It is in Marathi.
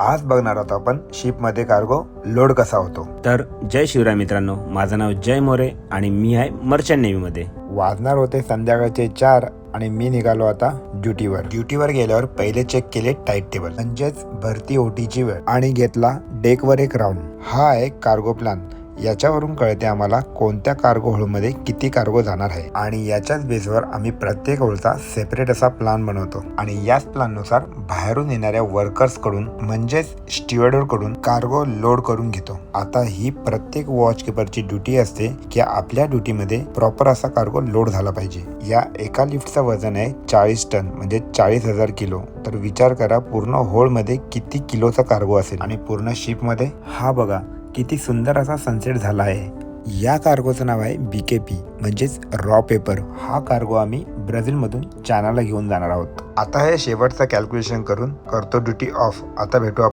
आज बघणार आहोत आपण शिपमध्ये कार्गो लोड कसा होतो. तर जय शिवराय मित्रांनो माझं नाव जय मोरे आणि मी आहे मर्चंट नेव्हीमध्ये वाजणार होते संध्याकाळचे चार आणि मी निघालो आता ड्युटीवर ड्युटीवर गेल्यावर पहिले चेक केले टाईट टेबल म्हणजेच भरती ओटीची वेळ. आणि घेतला डेकवर एक राऊंड हा आहे कार्गो प्लॅन याच्यावरून कळते आम्हाला कोणत्या कार्गो होळमध्ये किती कार्गो जाणार आहे. आणि याच्याच बेसवर आम्ही प्रत्येक होळचा सेपरेट असा प्लान बनवतो. आणि याच प्लॅननुसार बाहेरून येणाऱ्या वर्कर्सकडून म्हणजेच स्टीवर्डरकडून कार्गो लोड करून घेतो. आता ही प्रत्येक वॉच किपरची ड्युटी असते की आपल्या ड्युटीमध्ये प्रॉपर असा कार्गो लोड झाला पाहिजे. या एका लिफ्टचं वजन आहे चाळीस टन म्हणजे चाळीस हजार किलो. तर विचार करा पूर्ण होळमध्ये किती किलोचा कार्गो असेल. आणि पूर्ण शिपमध्ये हा बघा किती सुंदर असा सनसेट झाला आहे. या कार्गोचं नाव आहे बी के पी म्हणजेच रॉ पेपर हा कार्गो आम्ही ब्राझीलमधून चायनाला घेऊन जाणार आहोत. आता हे शेवटचं कॅल्क्युलेशन करून करतो ड्युटी ऑफ आता भेटू